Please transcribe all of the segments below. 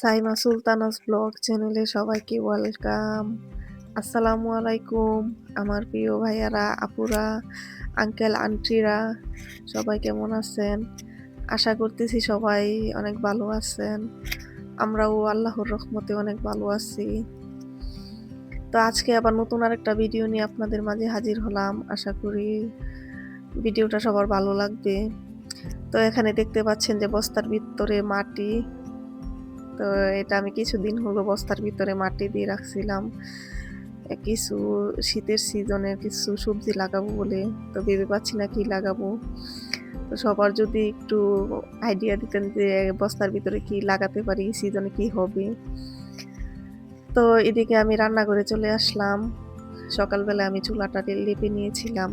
Saima Sultana's blog চ্যানেলে সবাইকে welcome. আসসালামু আলাইকুম, আমার প্রিয় ভাইয়ারা, আপুরা, আঙ্কেল, আন্টিরা, সবাই কেমন আছেন? আশা করতেছি সবাই অনেক ভালো আছেন। আমরাও আল্লাহর রহমতে অনেক ভালো আছি। তো আজকে আবার নতুন আরেকটা ভিডিও নিয়ে আপনাদের মাঝে হাজির হলাম। আশা করি ভিডিওটা সবার ভালো লাগবে। তো এখানে দেখতে পাচ্ছেন যে বস্তার ভিতরে মাটি তো এটা আমি কিছুদিন হলো বস্তার ভিতরে মাটি দিয়ে রাখছিলাম। কিছু শীতের সিজনের কিছু সবজি লাগাবো বলে, তো ভেবে পাচ্ছি না কি লাগাবো। তো সবার যদি একটু আইডিয়া দিতেন যে বস্তার ভিতরে কি লাগাতে পারি সিজনে কি হবে। তো এদিকে আমি রান্না করে চলে আসলাম। সকালবেলা আমি চুলাটা লেপে নিয়েছিলাম।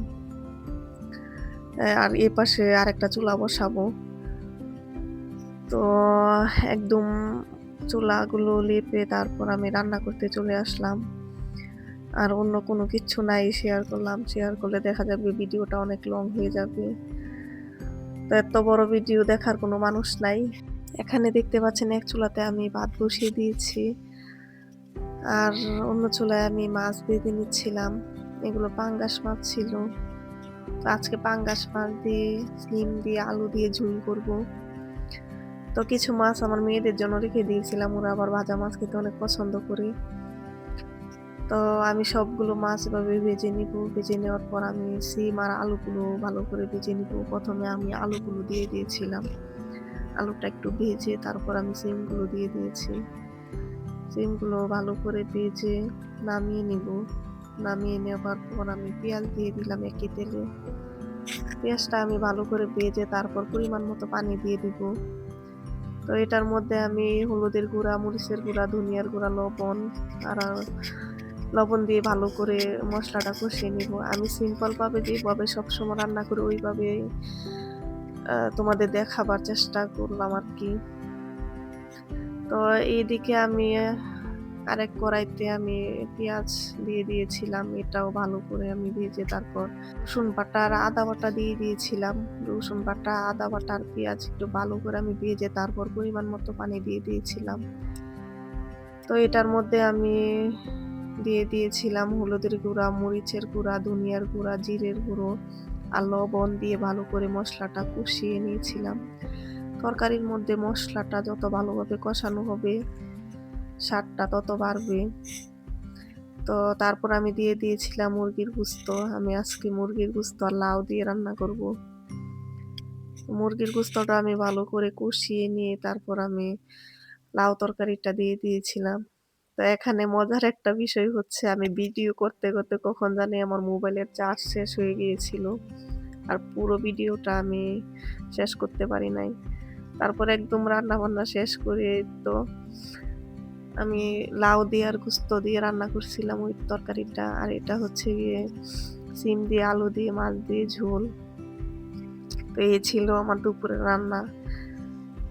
আর এ পাশে আরেকটা চুলা বসাবো। তো একদম চুলাগুলো লেপে তারপর আমি রান্না করতে চলে আসলাম। আর অন্য কোনো কিছু নাই শেয়ার করলাম। শেয়ার করলে দেখা যাবে ভিডিওটা অনেক লং হয়ে যাবে। তো এত বড় ভিডিও দেখার কোনো মানুষ নাই। এখানে দেখতে পাচ্ছেন এক চুলাতে আমি ভাত বসিয়ে দিয়েছি। আর অন্য চুলায় আমি মাছ বেঁধে নিচ্ছিলাম। এগুলো পাঙ্গাস মাছ ছিল। আজকে পাঙ্গাস মাছ দিয়ে সিম দিয়ে, আলু দিয়ে ঝুল করব। তো কিছু মাছ আমার মেয়েদের জন্য রেখে দিয়েছিলাম। ওরা আবার ভাজা মাছ খেতে অনেক পছন্দ করে। তো আমি সবগুলো মাছ এভাবে ভেজে নিব। ভেজে নেওয়ার পর আমি সিম আর আলুগুলো ভালো করে ভেজে নিব। প্রথমে আমি আলুগুলো দিয়ে দিয়েছিলাম। আলুটা একটু ভেজে তারপর আমি সিমগুলো দিয়ে দিয়েছি। সিমগুলো ভালো করে ভেজে নামিয়ে নিব। নামিয়ে নেওয়ার পর আমি পেঁয়াজ দিয়ে দিলাম একই তেলে। পেঁয়াজটা আমি ভালো করে ভেজে তারপর পরিমাণ মতো পানি দিয়ে দিব। তো এটার মধ্যে আমি হলুদের গুঁড়া, মরিচের গুঁড়া, ধনিয়ার গুঁড়া, লবণ আর লবণ দিয়ে ভালো করে মশলাটা কষিয়ে নিব। আমি সিম্পলভাবে যেভাবে সবসময় রান্না করি, ওইভাবে তোমাদের দেখাবার চেষ্টা করলাম আর কি। তো এইদিকে আমি আরেক কড়াইতে আমি পেঁয়াজ দিয়ে দিয়েছিলাম, এটাও ভালো করে আমি ভেজে তারপর রসুন বাটা আর আদা বাটা দিয়ে দিয়েছিলাম। রসুন বাটা, আদা বাটা আর পেঁয়াজ একটু ভালো করে আমি ভেজে তারপর পরিমাণ মতো পানি দিয়ে দিয়েছিলাম। তো এটার মধ্যে আমি দিয়ে দিয়েছিলাম হলুদের গুঁড়া, মরিচের গুঁড়া, ধনিয়ার গুঁড়া, জিরের গুঁড়ো আর লবণ দিয়ে ভালো করে মশলাটা কষিয়ে নিয়েছিলাম। তরকারির মধ্যে মশলাটা যত ভালোভাবে কষানো হবে স্বাদটা তত বাড়বে। তো তারপর আমি দিয়ে দিয়েছিলাম মুরগির গুস্ত। আমি আজকে মুরগির গুস্ত আর লাউ দিয়ে রান্না করব। মুরগির গুস্তটা আমি ভালো করে কষিয়ে নিয়ে তারপর আমি লাউ তরকারিটা দিয়ে দিয়েছিলাম। তো এখানে মজার একটা বিষয় হচ্ছে, আমি ভিডিও করতে করতে কখন জানি আমার মোবাইলের চার্জ শেষ হয়ে গিয়েছিল। আর পুরো ভিডিওটা আমি শেষ করতে পারি নাই। তারপর একদম রান্না বান্না শেষ করে তো আমি লাউ দিয়ে আর গুস্ত দিয়ে রান্না করছিলাম ওই তরকারিটা। আর এটা হচ্ছে গিয়ে সিম দিয়ে, আলু দিয়ে, মাছ দিয়ে, ঝোল। তো এই ছিল আমার দুপুরের রান্না।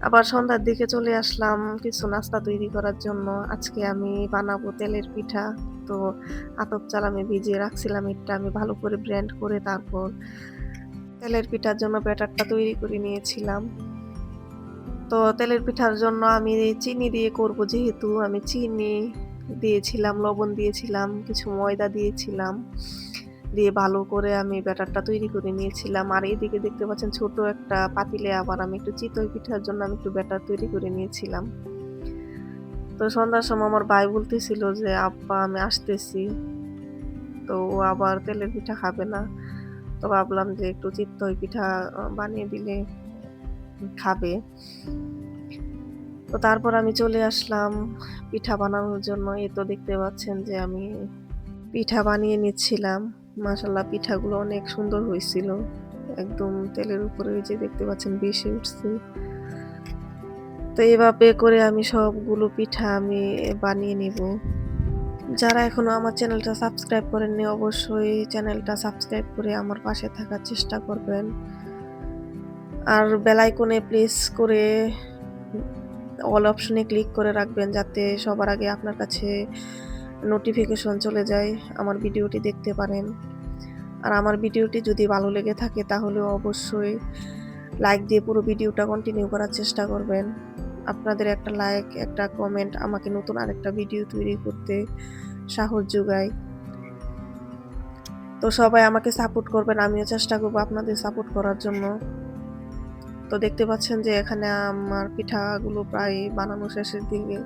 আবার সন্ধ্যার দিকে চলে আসলাম কিছু নাস্তা তৈরি করার জন্য। আজকে আমি বানাবো তেলের পিঠা। তো আতপ চাল আমি ভিজিয়ে রাখছিলাম এটা। আমি ভালো করে ব্র্যান্ড করে তারপর তেলের পিঠার জন্য ব্যাটারটা তৈরি করে নিয়েছিলাম। তো তেলের পিঠার জন্য আমি চিনি দিয়ে করব যেহেতু আমি চিনি দিয়েছিলাম, লবণ দিয়েছিলাম, কিছু ময়দা দিয়েছিলাম দিয়ে ভালো করে আমি ব্যাটারটা তৈরি করে নিয়েছিলাম। আর এইদিকে দেখতে পাচ্ছেন ছোট একটা পাতিলে আবার আমি একটু চিতই পিঠার জন্য আমি একটু ব্যাটার তৈরি করে নিয়েছিলাম। তো সন্ধ্যার সময় আমার ভাই বলতেছিল যে, আব্বা, আমি আসতেছি। তো ও আবার তেলের পিঠা খাবে না। তো ভাবলাম যে একটু চিত্তই পিঠা বানিয়ে দিলে খাবে। তো তারপর আমি চলে আসলাম পিঠা বানানোর জন্য। এ তো দেখতে পাচ্ছেন যে আমি পিঠা বানিয়ে নিচ্ছিলাম। মাসাল্লাহ পিঠাগুলো অনেক সুন্দর হয়েছিল। একদম তেলের উপরে ওই যে দেখতে পাচ্ছেন বেশি উঠছে। তো এভাবে করে আমি সবগুলো পিঠা আমি বানিয়ে নিব। যারা এখনও আমার চ্যানেলটা সাবস্ক্রাইব করেননি, অবশ্যই চ্যানেলটা সাবস্ক্রাইব করে আমার পাশে থাকার চেষ্টা করবেন। আর বেলাইকনে প্লেস করে অল অপশনে ক্লিক করে রাখবেন যাতে সবার আগে আপনার কাছে নোটিফিকেশন চলে যায় আমার ভিডিওটি দেখতে পারেন। আর আমার ভিডিওটি যদি ভালো লেগে থাকে তাহলে অবশ্যই লাইক দিয়ে পুরো ভিডিওটা কন্টিনিউ করার চেষ্টা করবেন। আপনাদের একটা লাইক, একটা কমেন্ট আমাকে নতুন আরেকটা ভিডিও তৈরি করতে সাহস যোগায়। তো সবাই আমাকে সাপোর্ট করবেন, আমিও চেষ্টা করব আপনাদের সাপোর্ট করার জন্য। তো দেখতে পাচ্ছেন যে এখানে আমার পিঠাগুলো প্রায় বানানো শেষের দিকে।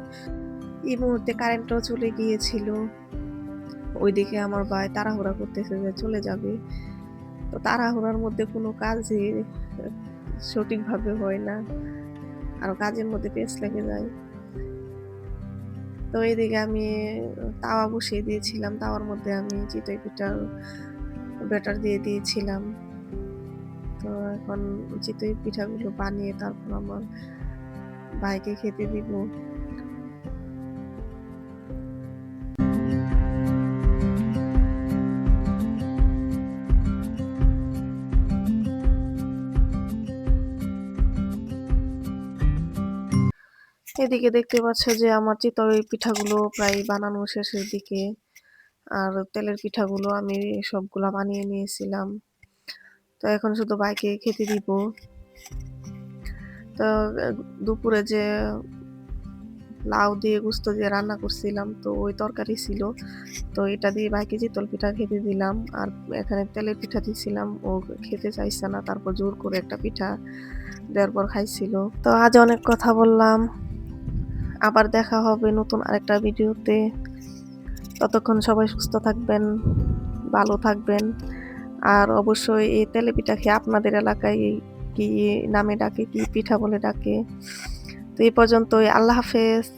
এই মুহূর্তে কারেন্টও চলে গিয়েছিল। ওইদিকে আমার ভাই তাড়াহুড়া করতেছে যে চলে যাবে। তো তাড়াহুড়ার মধ্যে কোনো কাজই সঠিকভাবে হয় না। আর কাজের মধ্যে পেঁচ লেগে যায়। তো এইদিকে আমি তাওয়া বসিয়ে দিয়েছিলাম। তাওয়ার মধ্যে আমি চিতই পিঠার ব্যাটার দিয়ে দিয়েছিলাম। তো এখন চিতই পিঠাগুলো বানিয়ে তারপর আমার ভাইকে খেতে দিব। এদিকে দেখতে পাচ্ছ যে আমার চিতই পিঠাগুলো প্রায় বানানো শেষের দিকে, আর তেলের পিঠাগুলো আমি সবগুলা বানিয়ে নিয়েছিলাম। তো এখন শুধু বাইকে খেতে দিব। তো দুপুরে যে লাউ দিয়ে গুস্ত দিয়ে রান্না করছিলাম, তো ওই তরকারি ছিল। তো এটা দিয়ে বাইকে চিতল পিঠা খেতে দিলাম, আর এখানে তেলের পিঠা দিয়েছিলাম ও খেতে চাইছে না, তারপর জোর করে একটা পিঠা দেওয়ার পর খাইছিল। তো আজ অনেক কথা বললাম। আবার দেখা হবে নতুন আরেকটা ভিডিওতে। ততক্ষণ সবাই সুস্থ থাকবেন, ভালো থাকবেন। আর অবশ্যই এই তেলে খেয়ে আপনাদের এলাকায় কি নামে ডাকে, কি পিঠা বলে ডাকে। তো এই পর্যন্তই, আল্লাহ হাফেজ।